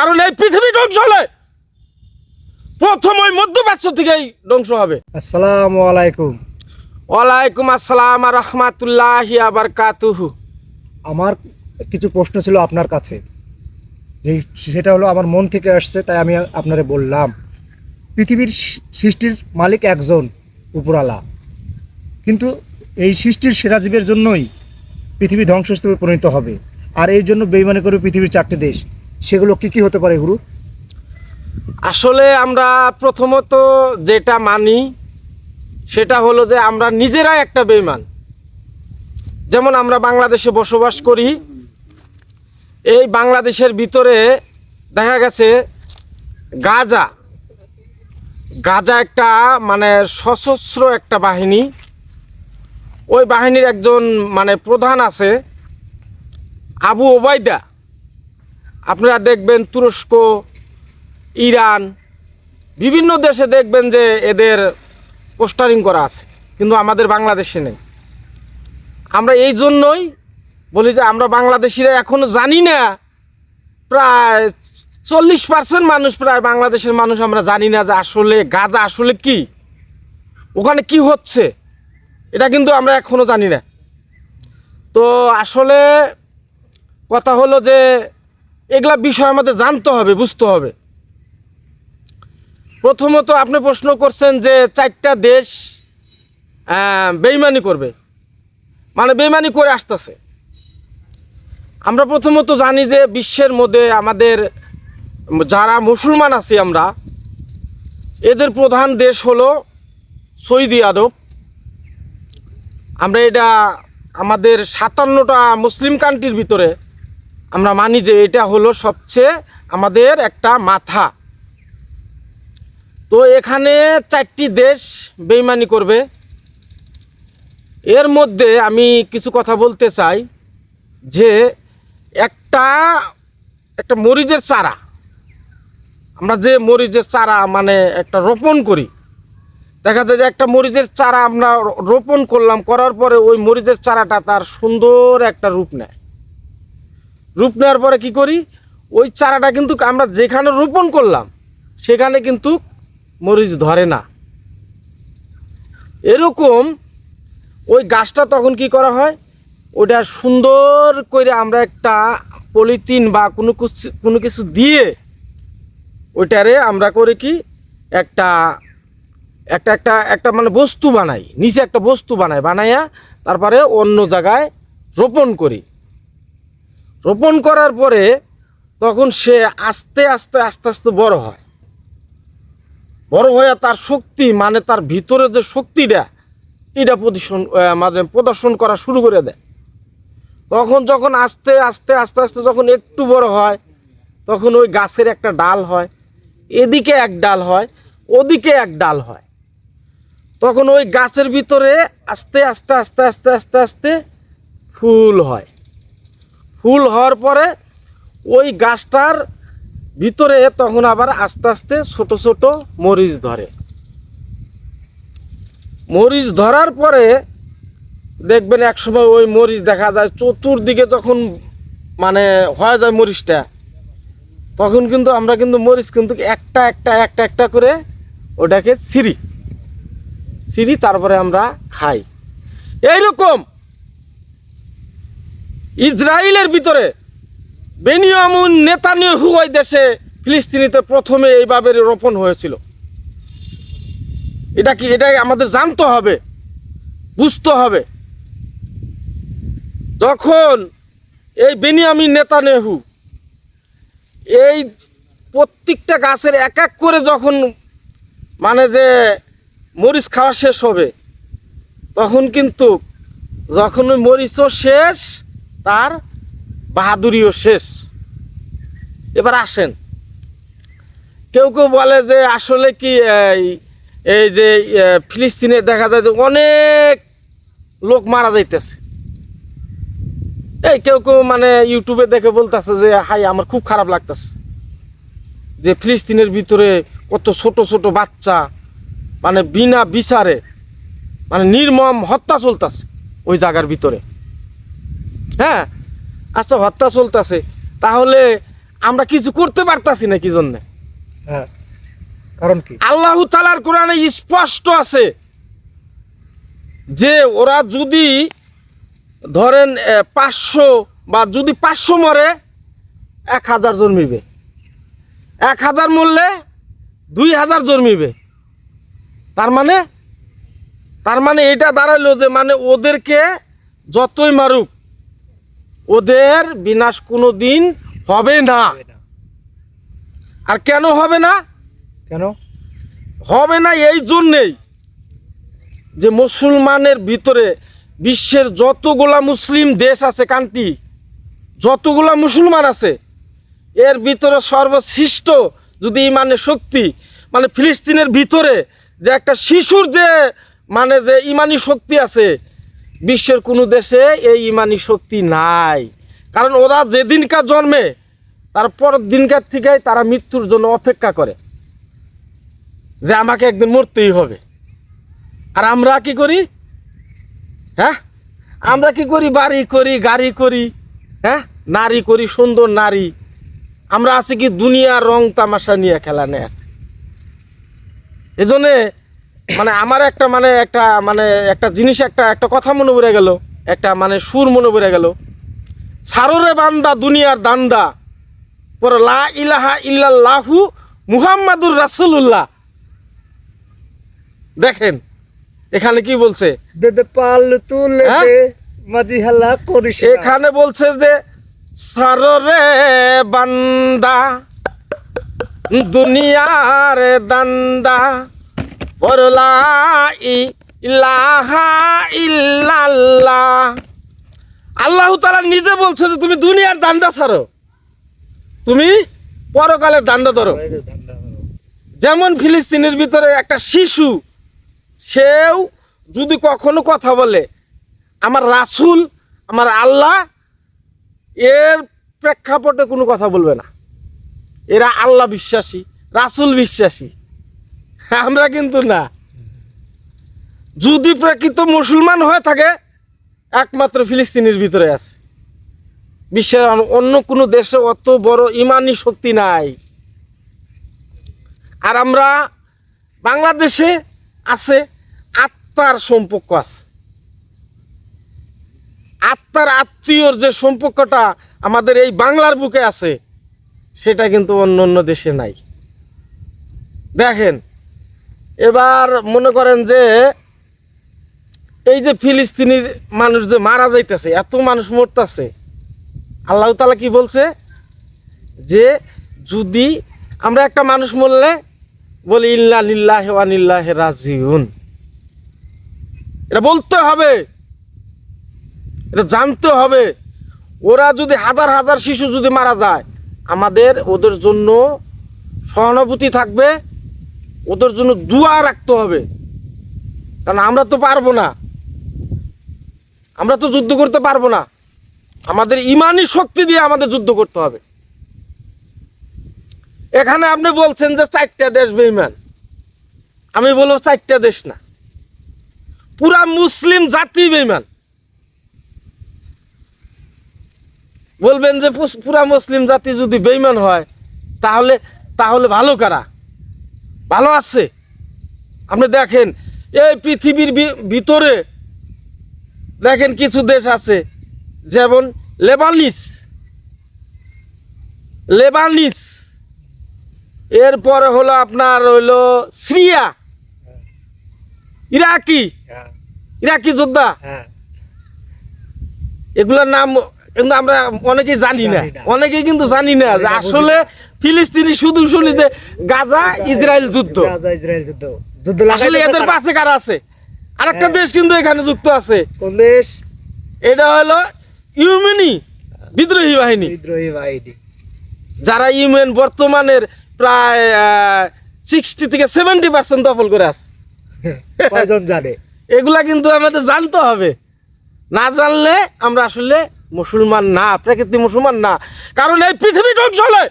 কারণ এই পৃথিবী ধ্বংস হলে প্রথম ওই মধ্যপ্রাচ্য থেকেই ধ্বংস হবে। আসসালাম আলাইকুম। ওয়ালাইকুম আসসালাম রহমাতুল্লাহ আবার কাতুহু আমার কিছু প্রশ্ন ছিল আপনার কাছে। যে সেটা হলো আমার মন থেকে আসছে তাই আমি আপনারে বললাম। পৃথিবীর সৃষ্টির মালিক একজন উপরালা। কিন্তু এই সৃষ্টির সেরা জীবের জন্যই পৃথিবী ধ্বংসস্তূপে পরিণত হবে। আর এই জন্য বেইমানি করে পৃথিবীর চারটে দেশ। সেগুলো কি কি হতে পারে, গুরু? আসলে আমরা প্রথমত যেটা মানি, সেটা হলো যে আমরা নিজেরাই একটা বেইমান যেমন আমরা বাংলাদেশে বসবাস করি, এই বাংলাদেশের ভিতরে দেখা গেছে গাজা। গাজা একটা মানে সশস্ত্র একটা বাহিনী। ওই বাহিনীর একজন মানে প্রধান আছে, আবু ওবায়দা। আপনারা দেখবেন তুরস্ক, ইরান, বিভিন্ন দেশে দেখবেন যে এদের পোস্টারিং করা আছে, কিন্তু আমাদের বাংলাদেশে নেই। আমরা এই জন্যই বলি যে আমরা বাংলাদেশিরা এখনও জানি না, প্রায় চল্লিশ পার্সেন্ট মানুষ, প্রায় বাংলাদেশের মানুষ আমরা জানি না যে আসলে গাজা আসলে কি, ওখানে কি হচ্ছে, এটা কিন্তু আমরা এখনও জানি না। তো আসলে কথা হলো যে এগুলা বিষয় আমাদের জানতে হবে, বুঝতে হবে। প্রথমত আপনি প্রশ্ন করছেন যে চারটা দেশ বেইমানি করবে। মানে বেইমানি করে আসতেছে। আমরা প্রথমত জানি যে বিশ্বের মধ্যে আমাদের যারা মুসলমান আছি আমরা, এদের প্রধান দেশ হলো সৌদি আরব। আমরা এটা আমাদের সাতান্নটা মুসলিম কান্ট্রির ভিতরে আমরা মানি যে এটা হলো সবচেয়ে আমাদের একটা মাথা। তো এখানে চারটি দেশ বেইমানি করবে। এর মধ্যে আমি কিছু কথা বলতে চাই যে একটা একটা মরিচের চারা, আমরা যে মরিচের চারা মানে একটা রোপণ করি, দেখা যায় যে একটা মরিচের চারা আমরা রোপণ করলাম, করার পরে ওই মরিচের চারাটা তার সুন্দর একটা রূপ নেয়। রূপ নেওয়ার পরে কি করি? ওই চারাটা কিন্তু আমরা যেখানে রোপণ করলাম, সেখানে কিন্তু মরিচ ধরে না। এরকম ওই গাছটা তখন কি করা হয়? ওটা সুন্দর করে আমরা একটা পলিথিন বা কোনো কিছু কোনো কিছু দিয়ে ওইটারে আমরা করে কি একটা একটা একটা একটা মানে বস্তু বানাই, নিচে একটা বস্তু বানাই, বানাইয়া তারপরে অন্য জায়গায় রোপণ করি। রোপণ করার পরে তখন সে আস্তে আস্তে আস্তে আস্তে বড় হয়। বড় হয়ে তার শক্তি মানে তার ভিতরে যে শক্তিটা, এটা প্রদর্শন মানে প্রদর্শন করা শুরু করে দেয়। তখন যখন আস্তে আস্তে আস্তে আস্তে যখন একটু বড় হয়, তখন ওই গাছের একটা ডাল হয়। এদিকে এক ডাল হয়, ওদিকে এক ডাল হয়। তখন ওই গাছের ভিতরে আস্তে আস্তে আস্তে আস্তে আস্তে আস্তে ফুল হয়। ফুল হওয়ার পরে ওই গাছটার ভিতরে তখন আবার আস্তে আস্তে ছোট ছোট মরিচ ধরে। মরিচ ধরার পরে দেখবেন একসময় ওই মরিচ দেখা যায় চতুর্দিকে যখন মানে হয়ে যায় মরিচটা, তখন কিন্তু আমরা কিন্তু মরিচ কিন্তু একটা একটা একটা একটা করে ওটাকে ছিঁড়ি ছিঁড়ি তারপরে আমরা খাই। এইরকম ইসরায়েলের ভিতরে বেনিয়ামুন নেতানিয়াহু ওই দেশে ফিলিস্তিনিতে প্রথমে এইভাবে রোপণ হয়েছিল। এটা কি, এটা আমাদের জানতে হবে, বুঝতে হবে। যখন এই বেনিয়ামিন নেতানিয়াহু এই প্রত্যেকটা গাছের এক এক করে যখন মানে যে মরিচ খাওয়া শেষ হবে, তখন কিন্তু যখন ওই মরিচও শেষ তার বাহাদুরিও শেষ। এবার আসেন। কেউ কেউ বলে যে আসলে কি এই এই যে ফিলিস্তিনের দেখা যায় যে অনেক লোক মারা যাইতেছে। এই কেউ কেউ মানে ইউটিউবে দেখে বলতেছে যে, হাই, আমার খুব খারাপ লাগতেছে যে ফিলিস্তিনের ভিতরে কত ছোট ছোট বাচ্চা মানে বিনা বিচারে মানে নির্মম হত্যা চলতেছে ওই জায়গার ভিতরে। হ্যাঁ? আচ্ছা হত্যা চলতেছে। তাহলে আমরা কিছু করতে পারতাছি না কি জন্য? হ্যাঁ। কারণ কি? আল্লাহ তালার কোরআনে স্পষ্ট আছে যে ওরা যদি ধরেন পাঁচশো বা যদি পাঁচশো মরে এক হাজার জন্মিবে। এক হাজার মরলে দুই হাজার জন্মিবে। তার মানে তার মানে এটা দাঁড়াইলো যে মানে ওদেরকে যতই মারুক ওদের বিনাশ কোনো দিন হবে না। আর কেন হবে না? কেন? হবে না এই জন্যেই যে মুসলমানের ভিতরে বিশ্বের যতগুলা মুসলিম দেশ আছে কান্ট্রি যতগুলা মুসলমান আছে এর ভিতরে সর্বশ্রেষ্ঠ যদি ইমানের শক্তি মানে ফিলিস্তিনের ভিতরে যে একটা শিশুর যে মানে যে ইমানি শক্তি আছে বিশ্বের কোনো দেশে এই ইমানি শক্তি নাই। কারণ ওরা যেদিনকার জন্মে, তার পরের দিনকার থেকেই তারা মৃত্যুর জন্য অপেক্ষা করে যে আমাকে একদিন মরতেই হবে। আর আমরা কি করি? হ্যাঁ? আমরা কি করি? বাড়ি করি, গাড়ি করি হ্যাঁ? নারী করি, সুন্দর নারী। আমরা আছি কি দুনিয়ার রং তামাশা নিয়ে খেলা নিয়ে আছি। এজন্যে মানে আমার একটা মানে একটা মানে একটা জিনিস একটা একটা কথা মনে পড়ে গেল। একটা মানে সুর মনে পড়ে গেল। সাররে বান্দা দুনিয়ার দান্দা। পর লা ইলাহা ইল্লাল্লাহু মুহাম্মাদুর রাসূলুল্লাহ। দেখেন এখানে কি বলছে? পাল তুলে হ্যাঁ? মাঝি হালা করিস এখানে বলছে যে সাররে বান্দা দুনিয়ার দান্দা। ইল্লাল্লাহ। আল্লাহ তাআলা নিজে বলছে যে তুমি দুনিয়ার দান্দা ছাড়ো। তুমি পরকালের দান্দা ধরো। যেমন ফিলিস্তিনের ভিতরে একটা শিশু, সেও যদি কখনো কথা বলে, আমার রাসূল, আমার আল্লাহ, এর প্রেক্ষাপটে কোনো কথা বলবে না। এরা আল্লাহ বিশ্বাসী, রাসূল বিশ্বাসী। আমরা কিন্তু না। যদি প্রকৃত মুসলমান হয়ে থাকে, একমাত্র ফিলিস্তিনের ভিতরে আছে। বিশ্বের অন্য কোনো দেশে অত বড় ইমানি শক্তি নাই। আর আমরা বাংলাদেশে আছে, আত্মার সম্পর্ক আছে। আত্মার আত্মীয়র যে সম্পর্কটা আমাদের এই বাংলার বুকে আছে, সেটা কিন্তু অন্য অন্য দেশে নাই। দেখেন এবার মনে করেন যে এই যে ফিলিস্তিনির মানুষ যে মারা যাইতেছে, এত মানুষ মরতেছে, আল্লাহ তালা কি বলছে? যে যদি আমরা একটা মানুষ মরলে বলি ইল্লা লিল্লাহ ওয়ানিল্লাহ রাজিউন। এটা বলতে হবে, এটা জানতে হবে। ওরা যদি হাজার হাজার শিশু যদি মারা যায়, আমাদের ওদের জন্য সহানুভূতি থাকবে ওদের জন্য দুয়া রাখতে হবে। কারণ আমরা তো পারব না। আমরা তো যুদ্ধ করতে পারব না। আমাদের ইমানই শক্তি দিয়ে আমাদের যুদ্ধ করতে হবে। এখানে আপনি বলছেন যে চারটা দেশ বেইমান আমি বলব চারটা দেশ না। পুরা মুসলিম জাতি বেইমান বলবেন যে পুরা মুসলিম জাতি যদি বেইমান হয়, তাহলে তাহলে ভালো কারা? ভালো আছে। আপনি দেখেন এই পৃথিবীর ভিতরে দেখেন কিছু দেশ আছে যেমন লেবানিস লেবানিস এরপরে হলো আপনার হইল সিরিয়া। ইরাকি। হ্যাঁ, ইরাকি যোদ্ধা। হ্যাঁ। এগুলোর নাম কিন্তু আমরা অনেকেই জানি না। অনেকেই কিন্তু জানি না যে আসলে ফিলিস্তিনি শুধু শুনি যে গাজা ইসরায়েল যুদ্ধ। গাজা ইসরায়েল যুদ্ধ। যুদ্ধ আসলে এদের পাশে কারা আছে? আরেকটা হ্যাঁ। দেশ কিন্তু এখানে যুক্ত আছে। কোন দেশ? এটা হলো ইউমেনি বিদ্রোহী বাহিনী। বিদ্রোহী বাহিনী। যারা ইউমেন বর্তমানের প্রায় সিক্সটি থেকে সেভেন্টি পার্সেন্ট দখল করে আছে। কয়জন জানে? এগুলা কিন্তু আমাদের জানতে হবে। না জানলে আমরা আসলে মুসলমান না প্রকৃতি মুসলমান না। কারণ এই পৃথিবী ধ্বংস হলে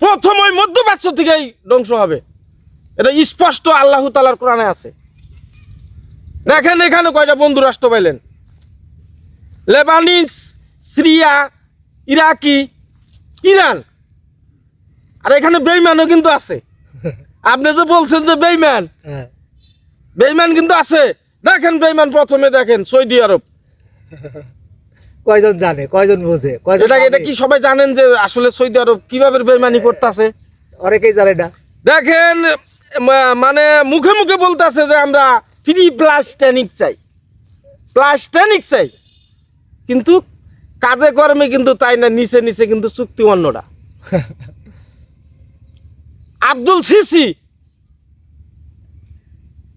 প্রথম ওই মধ্যপ্রাচ্য থেকেই ধ্বংস হবে। এটা স্পষ্ট আল্লাহ তালার কোরআনে আছে। দেখেন এখানে কয়টা বন্ধু রাষ্ট্র পাইলেন? Lebanese Syria Iraqi Iran. আর এখানে বেইমানও কিন্তু আছে। আপনি যে বলছেন যে বেইমান হ্যাঁ। বেইমান কিন্তু আছে। দেখেন বেইমান প্রথমে দেখেন সৌদি আরব। কয়জন জানে কয়জন বোঝে কয়জন এটা এটা কি সবাই জানেন যে আসলে সৌদি আরব কীভাবে বেইমানি করতেছে? অনেকেই জানে না। দেখেন মানে মুখে মুখে বলতেছে যে আমরা ফ্রি প্লাস্টেনিক চাই। প্লাস্টেনিক চাই। কিন্তু কাজে কর্মে কিন্তু তাই না নিচে নিচে কিন্তু চুক্তি অন্যরা। আব্দুল সিসি।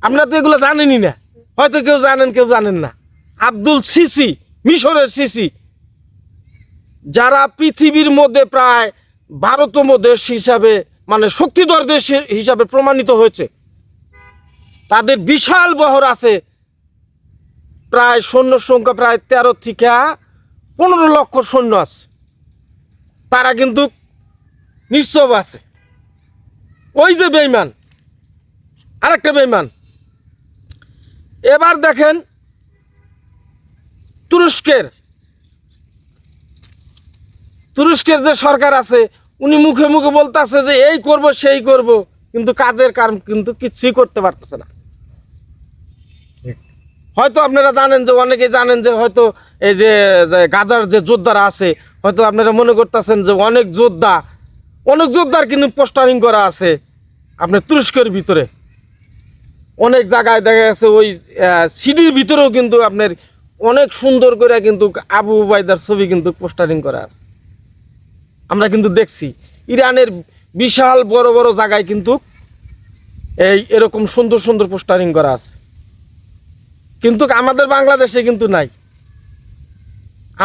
আপনারা তো এগুলো জানেনই না। হয়তো কেউ জানেন কেউ জানেন না। আব্দুল সিসি, মিশরের সিসি। যারা পৃথিবীর মধ্যে প্রায় বারোতম দেশ হিসাবে মানে শক্তিধর দেশ হিসাবে প্রমাণিত হয়েছে। তাদের বিশাল বহর আছে। প্রায় সৈন্য সংখ্যা প্রায় তেরো থেকে পনেরো লক্ষ সৈন্য আছে। তারা কিন্তু নিশ্চব আছে। ওই যে বেইমান, আরেকটা বেইমান। এবার দেখেন তুরস্কের তুরস্কের যে সরকার আছে, উনি মুখে মুখে বলতেছে যে এই করব, সেই করব, কিন্তু কাজের কাম কিন্তু কিছুই করতে পারতেছে না। হয়তো আপনারা জানেন যে অনেকে জানেন যে, হয়তো এই যে গাজার যে যোদ্ধারা আছে, হয়তো আপনারা মনে করতেছেন যে অনেক যোদ্ধা, অনেক যোদ্ধার কিন্তু পোস্টারিং করা আছে আপনার তুরস্কের ভিতরে। অনেক জায়গায় দেখা গেছে ওই সিডির ভিতরেও কিন্তু আপনার অনেক সুন্দর করে কিন্তু আবু উবাইদার ছবি কিন্তু পোস্টারিং করা আমরা কিন্তু দেখছি, ইরানের বিশাল বড় বড় জায়গায় কিন্তু এই এরকম সুন্দর সুন্দর পোস্টারিং করা আছে। কিন্তু আমাদের বাংলাদেশে কিন্তু নাই।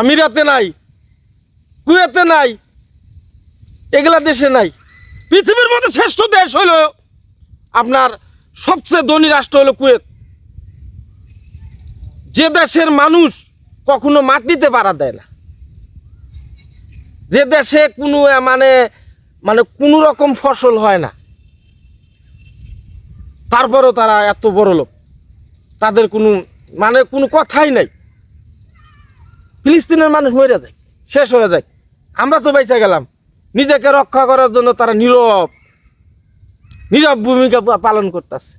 আমিরাতে নাই, কুয়েতে নাই, এগুলা দেশে নাই। পৃথিবীর মধ্যে শ্রেষ্ঠ দেশ হলো আপনার সবচেয়ে ধনী রাষ্ট্র হলো কুয়েত। যে দেশের মানুষ কখনো মাটিতে পাড়া দেয় না। যে দেশে কোনো মানে মানে কোনো রকম ফসল হয় না। তারপরেও তারা এত বড় লোক। তাদের কোনো মানে কোনো কথাই নাই। ফিলিস্তিনের মানুষ মরে যায়, শেষ হয়ে যায়। আমরা তো বেঁচে গেলাম। নিজেকে রক্ষা করার জন্য তারা নীরব। নীরব ভূমিকা পালন করতেছে।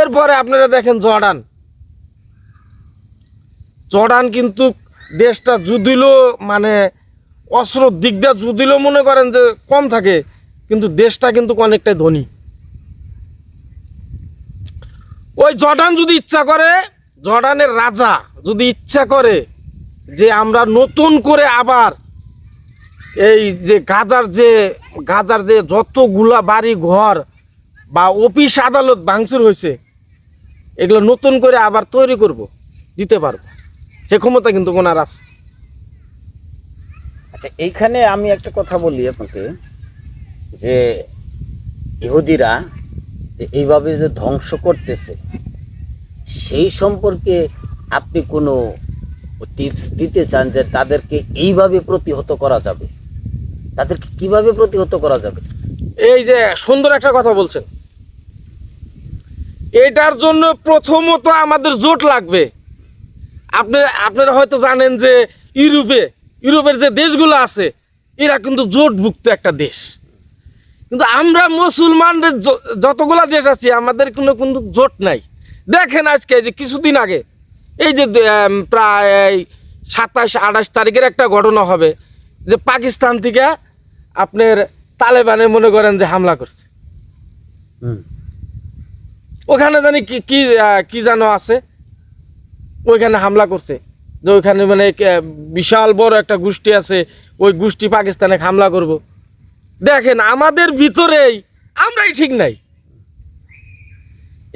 এরপরে আপনারা দেখেন জর্ডান। জর্ডান কিন্তু দেশটা যদিও মানে অস্ত্র দিকটা যদিও মনে করেন যে কম থাকে, কিন্তু দেশটা কিন্তু অনেকটাই ধনী। ওই জর্ডান যদি ইচ্ছা করে, জর্ডানের রাজা যদি ইচ্ছা করে যে আমরা নতুন করে আবার এই যে গাজার যে গাজার যে যতগুলা বাড়ি, ঘর বা অফিস আদালত ভাঙচুর হয়েছে, এগুলো নতুন করে আবার তৈরি করব, দিতে পারব। সে ক্ষমতা কিন্তু ওনার আছে। আচ্ছা এইখানে আমি একটা কথা বলি আপনাকে, যে ইহুদিরা এইভাবে যে ধ্বংস করতেছে, সেই সম্পর্কে আপনি কোনো টিপস দিতে চান যে তাদেরকে এইভাবে প্রতিহত করা যাবে? তাদেরকে কীভাবে প্রতিহত করা যাবে? এই যে সুন্দর একটা কথা বলছেন। এটার জন্য প্রথমত আমাদের জোট লাগবে। আপনি, আপনারা হয়তো জানেন যে ইউরোপে, ইউরোপের যে দেশগুলো আছে, এরা কিন্তু জোটভুক্ত একটা দেশ। কিন্তু আমরা মুসলমানদের যতগুলা দেশ আছি, আমাদের কোনো কিন্তু জোট নাই। দেখেন আজকে যে কিছুদিন আগে, এই যে প্রায় সাতাশ, আঠাশ তারিখের একটা ঘটনা হবে, যে পাকিস্তান থেকে আপনার তালেবানে মনে করেন যে হামলা করছে। ওখানে জানি কি কি যেন আছে। ওইখানে হামলা করছে। যে ওইখানে মানে বিশাল বড় একটা গোষ্ঠী আছে। ওই গোষ্ঠী পাকিস্তানে হামলা করব। দেখেন আমাদের ভিতরেই আমরাই ঠিক নাই।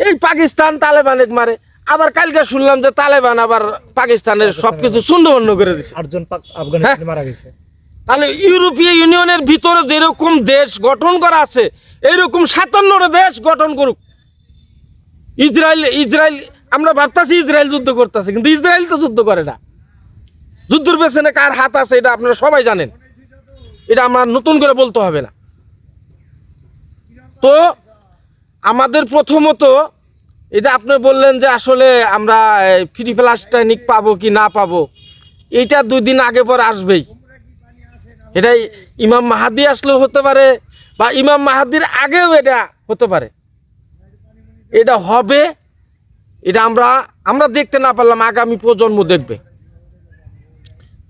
এই পাকিস্তান তালেবানে মারে। আবার কালকে শুনলাম যে তালেবান আবার পাকিস্তানের সবকিছু সুন্দর করে দিছে। আটজন আফগানিস্তানে মারা গেছে। তাহলে ইউরোপীয় ইউনিয়নের ভিতরে যেরকম দেশ গঠন করা আছে, এইরকম সাতান্নটা দেশ গঠন করুক। ইসরায়েল ইসরায়েল, আমরা ভাবতাছি ইসরায়েল যুদ্ধ করতেছে, কিন্তু ইসরায়েল তো যুদ্ধ করে না। যুদ্ধের পেছনে কার হাত আছে, এটা আপনারা সবাই জানেন। এটা আমার নতুন করে বলতে হবে না। তো আমাদের প্রথমত এটা আপনি বললেন যে আসলে আমরা ফ্রি প্লাস্টানিক পাবো কি না পাবো, এইটা দুই দিন আগে পর আসবেই। এটাই ইমাম মাহাদি আসলেও হতে পারে বা ইমাম মাহাদির আগেও এটা হতে পারে। এটা হবে এটা আমরা আমরা দেখতে না পারলাম আগামী প্রজন্ম দেখবে।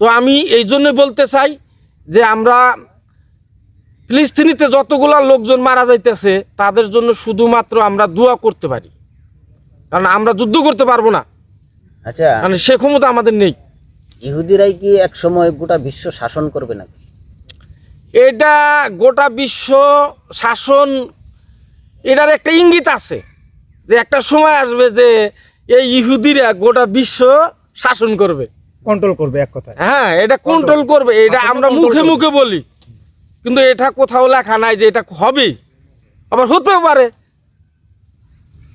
তো আমি এই জন্য বলতে চাই যে আমরা ফিলিস্তিনিতে যতগুলা লোকজন মারা যাইতেছে তাদের জন্য শুধুমাত্র আমরা দোয়া করতে পারি। কারণ আমরা যুদ্ধ করতে পারব না। আচ্ছা। মানে সে ক্ষমতা আমাদের নেই। ইহুদিরাই কি এক সময় গোটা বিশ্ব শাসন করবে নাকি? এটা গোটা বিশ্ব শাসন এটার একটা ইঙ্গিত আছে যে একটা সময় আসবে যে এই ইহুদিরা গোটা বিশ্ব শাসন করবে। কন্ট্রোল করবে এক কথায়। হ্যাঁ এটা কন্ট্রোল করবে। এটা আমরা মুখে মুখে বলি। কিন্তু এটা কোথাও লেখা নাই যে এটা হবে আবার হতেও পারে।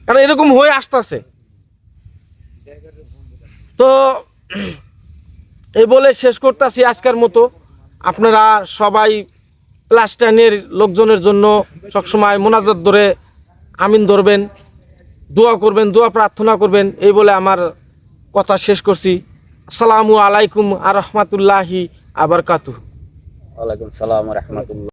কারণ এরকম হয়ে আসতেছে। তো এই বলে শেষ করতেছি আজকের মতো। আপনারা সবাই প্লাস্টাইনের লোকজনের জন্য সবসময় মোনাজাত ধরে আমিন ধরবেন, দোয়া করবেন, দোয়া প্রার্থনা করবেন, এই বলে আমার কথা শেষ করছি। আসসালামু আলাইকুম আর রহমতুল্লাহি আবার কাতু ওয়ালাইকুম সালাম রহমতুল্লাহ